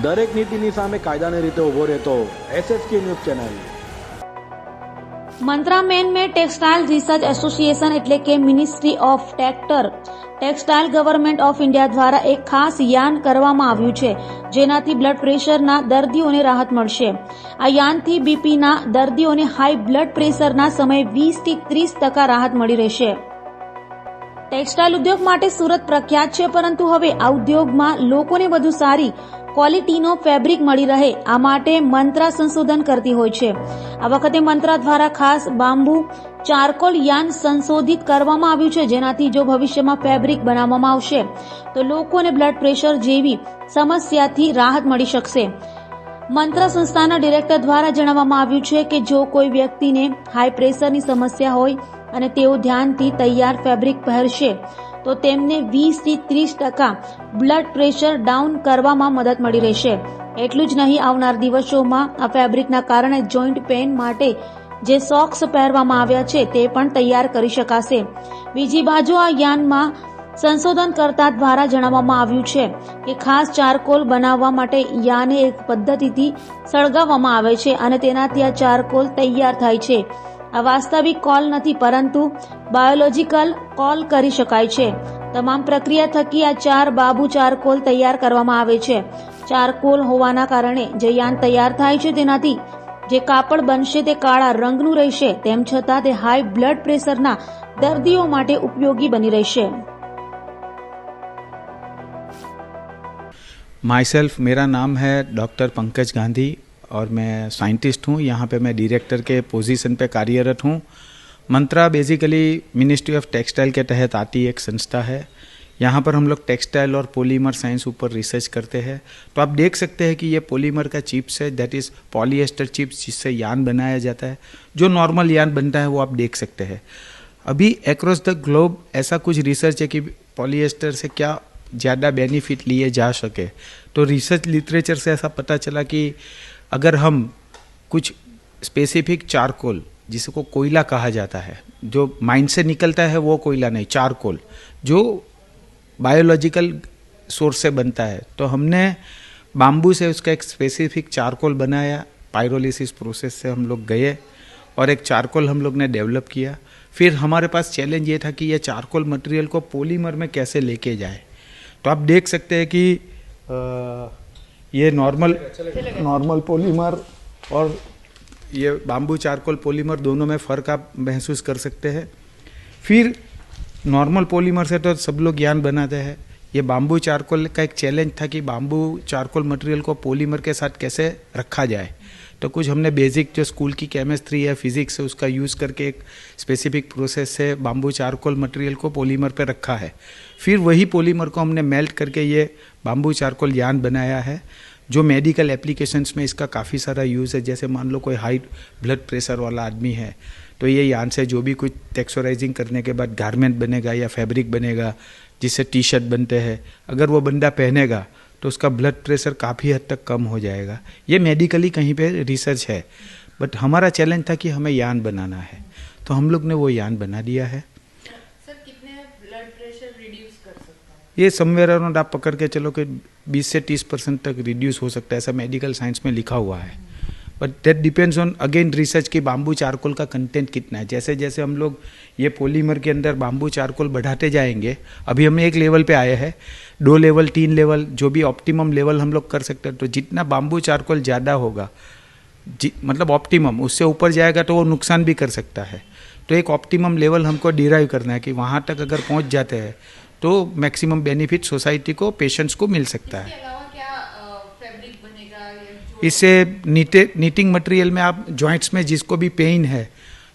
દરેક નીતિની સામે કાયદાની રીતે ઊભો રહેતો SSK news channel. MANTRA man made textile research association એટલે કે ministry of textile. Textile government of India દ્વારા એક ખાસ યાન કરવામાં આવ્યું છે, જેનાથી બ્લડ પ્રેશરના દર્દીઓને રાહત મળશે. આ યાનથી બીપીના દર્દીઓને હાઈ બ્લડ પ્રેશરના સમયે વીસથી ત્રીસ ટકા રાહત મળી રહેશે. ટેક્સટાઇલ ઉદ્યોગ માટે સુરત પ્રખ્યાત છે, પરંતુ હવે આ ઉદ્યોગમાં લોકોને વધુ સારી ક્વોલિટીનો ફેબ્રિક મળી રહે, આ માટે મંત્રા સંશોધન કરતી હોય છે. આ વખતે મંત્રા દ્વારા ખાસ બાંબુ, ચારકોલ યાન સંશોધિત કરવામાં આવ્યું છે, જેનાથી જો ભવિષ્યમાં ફેબ્રિક બનાવવામાં આવશે, તો લોકોને બ્લડ પ્રેશર જેવી સમસ્યાથી રાહત મળી શકશે. મંત્ર સંસ્થાના ડિરેક્ટર દ્વારા જણાવવામાં આવ્યું છે કે જો કોઈ વ્યક્તિને હાઈ પ્રેશરની સમસ્યા હોય અને તેઓ ધ્યાનથી તૈયાર ફેબ્રિક પહેરશે તો તેમને વીસથી ત્રીસ ટકા બ્લડ પ્રેશર ડાઉન કરવામાં મદદ મળી રહેશે. એટલું જ નહીં, આવનાર દિવસોમાં આ ફેબ્રિકના કારણે જોઈન્ટ પેન માટે જે સોક્સ પહેરવામાં આવ્યા છે તે પણ તૈયાર કરી શકાશે. બીજી બાજુ આ યાનમાં સંશોધન કરતા દ્વારા જણાવવામાં આવ્યું છે કે ખાસ ચારકોલ બનાવવા માટે યાને એક પદ્ધતિથી સળગાવવામાં આવે છે અને તેનાથી આ ચારકોલ તૈયાર થાય છે. આ વાસ્તવિક કોલ નથી પરંતુ બાયોલોજીકલ કોલ કરી શકાય છે તમામ પ્રક્રિયા થકી આ ચાર બાબુ ચારકોલ તૈયાર કરવામાં આવે છે ચારકોલ હોવાના કારણે જે યાન તૈયાર થાય છે તેનાથી જે કાપડ બનશે તે કાળા રંગનું રહેશે તેમ છતાં તે હાઈ બ્લડ પ્રેશરના દર્દીઓ માટે ઉપયોગી બની રહેશે माई सेल्फ मेरा नाम है डॉक्टर पंकज गांधी और मैं साइंटिस्ट हूँ, यहाँ पे मैं डायरेक्टर के पोजीशन पे कार्यरत हूँ। MANTRA basically ministry of textile के तहत आती एक संस्था है। यहाँ पर हम लोग टेक्सटाइल और पॉलीमर साइंस ऊपर रिसर्च करते हैं। तो आप देख सकते हैं कि ये पॉलीमर का चिप्स है दैट इज़ पॉलीएस्टर चिप्स जिससे यान बनाया जाता है। जो नॉर्मल यान बनता है, वो आप देख सकते हैं। अभी एक्रॉस द ग्लोब ऐसा कुछ रिसर्च है कि पॉलीएस्टर से क्या ज़्यादा बेनिफिट लिए जा सके। तो रिसर्च लिटरेचर से ऐसा पता चला कि अगर हम कुछ स्पेसिफिक चारकोल जिसको कोयला कहा जाता है जो माइंड से निकलता है वो कोयला नहीं चारकोल जो बायोलॉजिकल सोर्स से बनता है तो हमने बाम्बू से उसका एक स्पेसिफिक चारकोल बनाया पायरोलिसिस प्रोसेस से हम लोग गए और एक चारकोल हम लोग ने डेवलप किया। फिर हमारे पास चैलेंज ये था कि ये चारकोल मटेरियल को पॉलीमर में कैसे लेके जाए। तो आप देख सकते हैं कि अ, ये नॉर्मल नॉर्मल पॉलीमर और ये बाम्बू चारकोल पॉलीमर दोनों में फ़र्क आप महसूस कर सकते हैं। फिर नॉर्मल पॉलीमर से तो सब लोग ज्ञान बनाते हैं। ये बाम्बू चारकोल का एक चैलेंज था कि बाम्बू चारकोल मटेरियल को पॉलीमर के साथ कैसे रखा जाए। तो कुछ हमने बेसिक जो स्कूल की केमिस्ट्री है फिजिक्स है, उसका यूज़ करके एक स्पेसिफिक प्रोसेस से बाम्बू चारकोल मटेरियल को पॉलीमर पर रखा है। फिर वही पॉलीमर को हमने मेल्ट करके ये बाम्बू चारकोल यान बनाया है, जो मेडिकल एप्लीकेशंस में इसका काफ़ी सारा यूज़ है। जैसे मान लो कोई हाई ब्लड प्रेशर वाला आदमी है तो ये यान से जो भी कुछ टेक्सोराइजिंग करने के बाद गारमेंट बनेगा या फैब्रिक बनेगा, जिससे टी शर्ट बनते हैं। अगर वो बंदा पहनेगा तो उसका ब्लड प्रेशर काफ़ी हद तक कम हो जाएगा। ये मेडिकली कहीं पे रिसर्च है बट हमारा चैलेंज था कि हमें यान बनाना है। तो हम लोग ने वो यान बना दिया है। सर कितने ब्लड प्रेशर रिड्यूस कर सकता ये समवेयर अराउंड आप पकड़ के चलो कि 20 से 30 परसेंट तक रिड्यूस हो सकता है ऐसा मेडिकल साइंस में लिखा हुआ है। But that depends on again research कि बाम्बू चारकोल का कंटेंट कितना है। जैसे जैसे हम लोग ये पॉलीमर के अंदर बाम्बू चारकोल बढ़ाते जाएँगे, अभी हम एक लेवल पे आए हैं, दो लेवल तीन लेवल जो भी ऑप्टिमम लेवल हम लोग कर सकते हैं तो जितना बाम्बू चारकोल ज़्यादा होगा, जी मतलब ऑप्टिमम उससे ऊपर जाएगा तो वो नुकसान भी कर सकता है। तो एक ऑप्टिमम लेवल हमको डिराइव करना है कि वहाँ तक अगर पहुँच जाते हैं तो मैक्सिमम बेनिफिट सोसाइटी को पेशेंट्स को मिल सकता है इसके अलावा क्या फैब्रिक बनेगा या जो इससे नीटे नीटिंग मटेरियल में आप जॉइंट्स में जिसको भी पेन है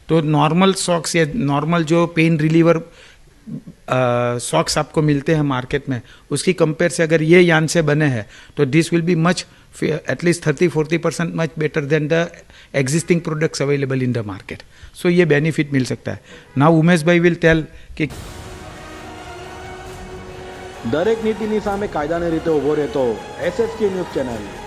तो नॉर्मल सॉक्स या नॉर्मल जो पेन रिलीवर सॉक्स आपको मिलते हैं मार्केट में उसकी कंपेयर से अगर ये यान से बने हैं तो this will be much at least thirty forty percent much better than the existing products available in the market so ये बेनिफिट मिल सकता है नाउ उमेश भाई विल टेल कि દરેક નીતિની સામે કાયદાની રીતે ઊભો રહેતો એસએસકે ન્યૂઝ ચેનલ